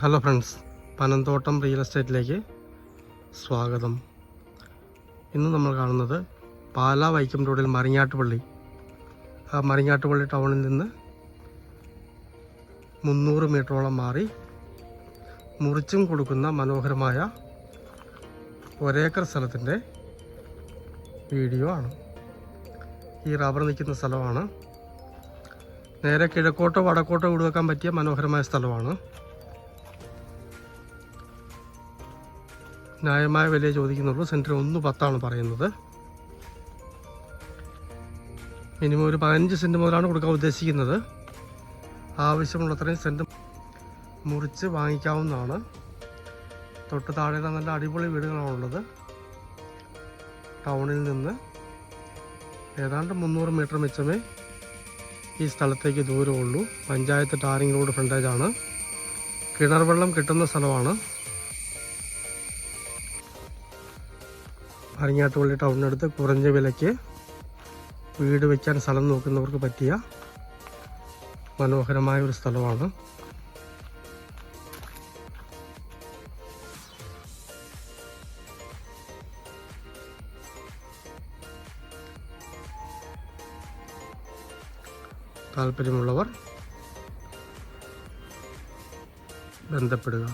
Hello friends Panamthottam real എസ്റ്റേറ്റിലേക്ക് സ്വാഗതം. ഇന്ന് നമ്മൾ കാണുന്നത് പാല വൈക്കം റോഡിൽ മറിഞ്ഞാട്ടുപള്ളി. ആ മറിഞ്ഞാട്ടുപള്ളി ടൗണിൽ നിന്ന് മുന്നൂറ് മീറ്ററോളം മാറി മുറിച്ചും കൊടുക്കുന്ന മനോഹരമായ ഒരേക്കർ സ്ഥലത്തിന്റെ വീഡിയോ ആണ്. ഈ റബ്ബർ നിൽക്കുന്ന സ്ഥലമാണ്. നേരെ കിഴക്കോട്ടോ വടക്കോട്ടോ വീട് പറ്റിയ മനോഹരമായ സ്ഥലമാണ്. ന്യായമായ വിലയെ ചോദിക്കുന്നുള്ളൂ. സെന്റിന് ഒന്ന് പത്താണ് പറയുന്നത്. മിനിമം ഒരു പതിനഞ്ച് സെന്റ് മുതലാണ് കൊടുക്കാൻ ഉദ്ദേശിക്കുന്നത്. ആവശ്യമുള്ളത്രയും സെന്റ് മുറിച്ച് വാങ്ങിക്കാവുന്നതാണ്. തൊട്ട് താഴെ നല്ല അടിപൊളി വീടുകളാണുള്ളത് ടൗണിൽ നിന്ന് ഏതാണ്ട് മുന്നൂറ് മീറ്റർ മിച്ചമേ ഈ സ്ഥലത്തേക്ക് ദൂരമുള്ളൂ. പഞ്ചായത്ത് ടാറിംഗ് റോഡ് ഫ്രണ്ടേജാണ്. കിണർ വെള്ളം കിട്ടുന്ന സ്ഥലമാണ്. അരിങ്ങാട്ടുപള്ളി ടൗണിനടുത്ത് കുറഞ്ഞ വിലയ്ക്ക് വീട് വയ്ക്കാൻ സ്ഥലം നോക്കുന്നവർക്ക് പറ്റിയ മനോഹരമായ ഒരു സ്ഥലമാണ്. താല്പര്യമുള്ളവർ ബന്ധപ്പെടുക.